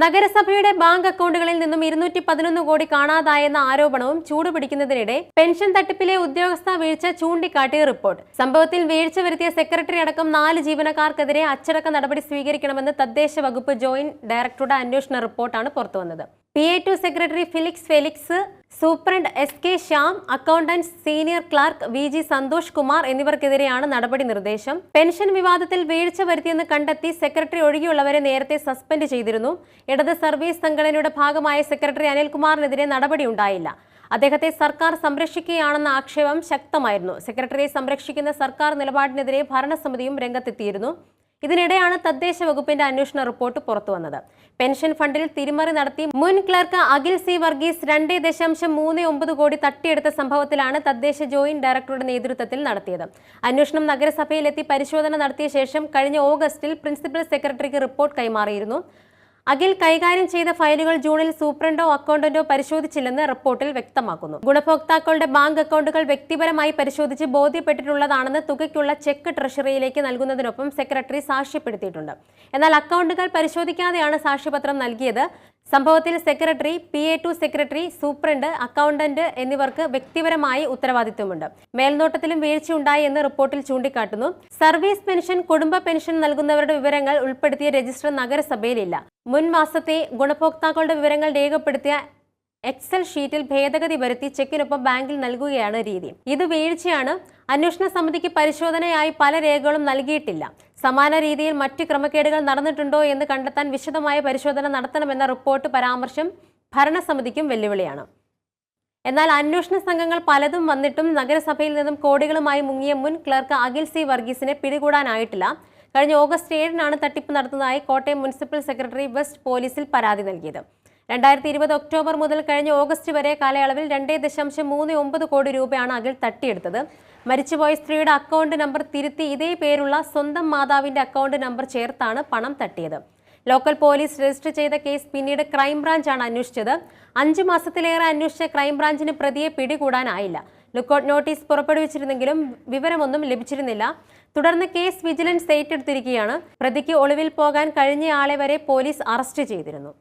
നഗരസഭയുടെ ബാങ്ക് അക്കൗണ്ടുകളിൽ നിന്നും ഇരുന്നൂറ്റി പതിനൊന്ന് കോടി കാണാതായെന്ന ആരോപണവും ചൂടുപിടിക്കുന്നതിനിടെ പെൻഷൻ തട്ടിപ്പിലെ ഉദ്യോഗസ്ഥ വീഴ്ച ചൂണ്ടിക്കാട്ടി റിപ്പോർട്ട്. സംഭവത്തിൽ വീഴ്ച വരുത്തിയ സെക്രട്ടറി അടക്കം നാല് ജീവനക്കാർക്കെതിരെ അച്ചടക്ക നടപടി സ്വീകരിക്കണമെന്ന് തദ്ദേശ വകുപ്പ് ജോയിന്റ് ഡയറക്ടറുടെ അന്വേഷണ റിപ്പോർട്ടാണ് പുറത്തുവന്നത്. P A to secretary Felix Felix superintendent S K Shyam accountant senior clerk V G Santhosh Kumar എന്നിവർക്കെതിരെയാണ് നടപടി നിർദ്ദേശം. പെൻഷൻ വിവാദത്തിൽ വീഴ്ച വരുത്തിയെന്ന് കണ്ടെത്തി സെക്രട്ടറി ഒഴികെയുള്ളവരെ നേരത്തെ സസ്പെൻഡ് ചെയ്തിരുന്നു. ഇടത് സർവീസ് സംഘടനയുടെ ഭാഗമായ സെക്രട്ടറി അനിൽകുമാറിനെതിരെ നടപടിയുണ്ടായില്ല അദ്ദേഹത്തെ സർക്കാർ സംരക്ഷിക്കുകയാണെന്ന ആക്ഷേപം ശക്തമായിരുന്നു. സെക്രട്ടറിയെ സംരക്ഷിക്കുന്ന സർക്കാർ നിലപാടിനെതിരെ ഭരണസമിതിയും രംഗത്തെത്തിയിരുന്നു. ഇതിനിടെയാണ് തദ്ദേശ വകുപ്പിന്റെ അന്വേഷണ റിപ്പോർട്ട് പുറത്തുവന്നത്. പെൻഷൻ ഫണ്ടിൽ തിരിമറി നടത്തി മുൻ ക്ലർക്ക് അഖിൽ സി വർഗീസ് രണ്ട് ദശാംശം മൂന്ന് ഒമ്പത് കോടി തട്ടിയെടുത്ത സംഭവത്തിലാണ് തദ്ദേശ ജോയിന്റ് ഡയറക്ടറുടെ നേതൃത്വത്തിൽ നടത്തിയത്. അന്വേഷണം നഗരസഭയിലെത്തി പരിശോധന നടത്തിയ ശേഷം കഴിഞ്ഞ ഓഗസ്റ്റിൽ പ്രിൻസിപ്പൽ സെക്രട്ടറിക്ക് റിപ്പോർട്ട് കൈമാറിയിരുന്നു. അഖിൽ കൈകാര്യം ചെയ്ത ഫയലുകൾ ജൂണിൽ സൂപ്രണ്ടോ അക്കൗണ്ടന്റോ പരിശോധിച്ചില്ലെന്ന് റിപ്പോർട്ടിൽ വ്യക്തമാക്കുന്നു. ഗുണഭോക്താക്കളുടെ ബാങ്ക് അക്കൗണ്ടുകൾ വ്യക്തിപരമായി പരിശോധിച്ച് ബോധ്യപ്പെട്ടിട്ടുള്ളതാണെന്ന് തുകയ്ക്കുള്ള ചെക്ക് ട്രഷറിയിലേക്ക് നൽകുന്നതിനൊപ്പം സെക്രട്ടറി സാക്ഷ്യപ്പെടുത്തിയിട്ടുണ്ട്. എന്നാൽ അക്കൗണ്ടുകൾ പരിശോധിക്കാതെയാണ് സാക്ഷ്യപത്രം നൽകിയത്. സംഭവത്തിൽ secretary P A to secretary superintendent accountant എന്നിവർക്ക് വ്യക്തിപരമായി ഉത്തരവാദിത്വമുണ്ട്. മേൽനോട്ടത്തിലും വീഴ്ചയുണ്ടായി എന്ന് റിപ്പോർട്ടിൽ ചൂണ്ടിക്കാട്ടുന്നു. സർവീസ് പെൻഷൻ കുടുംബ പെൻഷൻ നൽകുന്നവരുടെ വിവരങ്ങൾ ഉൾപ്പെടുത്തിയ രജിസ്റ്റർ നഗരസഭയിലില്ല. മുൻ മാസത്തെ ഗുണഭോക്താക്കളുടെ വിവരങ്ങൾ രേഖപ്പെടുത്തിയ എക്സൽ ഷീറ്റിൽ ഭേദഗതി വരുത്തി ചെക്കിനൊപ്പം ബാങ്കിൽ നൽകുകയാണ് രീതി. ഇത് വീഴ്ചയാണ്. അന്വേഷണ സമിതിക്ക് പരിശോധനയായി പല രേഖകളും നൽകിയിട്ടില്ല. സമാന രീതിയിൽ മറ്റ് ക്രമക്കേടുകൾ നടന്നിട്ടുണ്ടോ എന്ന് കണ്ടെത്താൻ വിശദമായ പരിശോധന നടത്തണമെന്ന റിപ്പോർട്ട് പരാമർശം ഭരണസമിതിക്കും വെല്ലുവിളിയാണ്. എന്നാൽ അന്വേഷണ സംഘങ്ങൾ പലതും വന്നിട്ടും നഗരസഭയിൽ നിന്നും കോടികളുമായി മുങ്ങിയ മുൻ ക്ലർക്ക് അഖിൽ സി വർഗീസിനെ പിടികൂടാനായിട്ടില്ല. കഴിഞ്ഞ ഓഗസ്റ്റ് ഏഴിനാണ് തട്ടിപ്പ് നടത്തുന്നതായി കോട്ടയം മുനിസിപ്പൽ സെക്രട്ടറി വെസ്റ്റ് പോലീസിൽ പരാതി നൽകിയത്. രണ്ടായിരത്തി ഇരുപത് ഒക്ടോബർ മുതൽ കഴിഞ്ഞ ഓഗസ്റ്റ് വരെ കാലയളവിൽ രണ്ടേ ദശാംശം മൂന്ന് ഒമ്പത് കോടി രൂപയാണ് അഖിൽ തട്ടിയെടുത്തത്. മരിച്ചുപോയ സ്ത്രീയുടെ അക്കൗണ്ട് നമ്പർ തിരുത്തി ഇതേ പേരുള്ള സ്വന്തം മാതാവിന്റെ അക്കൗണ്ട് നമ്പർ ചേർത്താണ് പണം തട്ടിയത്. ലോക്കൽ പോലീസ് രജിസ്റ്റർ ചെയ്ത കേസ് പിന്നീട് ക്രൈംബ്രാഞ്ചാണ് അന്വേഷിച്ചത്. അഞ്ചു മാസത്തിലേറെ അന്വേഷിച്ച ക്രൈംബ്രാഞ്ചിന് പ്രതിയെ പിടികൂടാനായില്ല. ലുക്കൌട്ട് നോട്ടീസ് പുറപ്പെടുവിച്ചിരുന്നെങ്കിലും വിവരമൊന്നും ലഭിച്ചിരുന്നില്ല. തുടർന്ന് കേസ് വിജിലൻസ് ഏറ്റെടുത്തിരിക്കുകയാണ്. പ്രതിക്ക് ഒളിവിൽ പോകാൻ കഴിഞ്ഞയാളെ വരെ പോലീസ് അറസ്റ്റ് ചെയ്തിരുന്നു.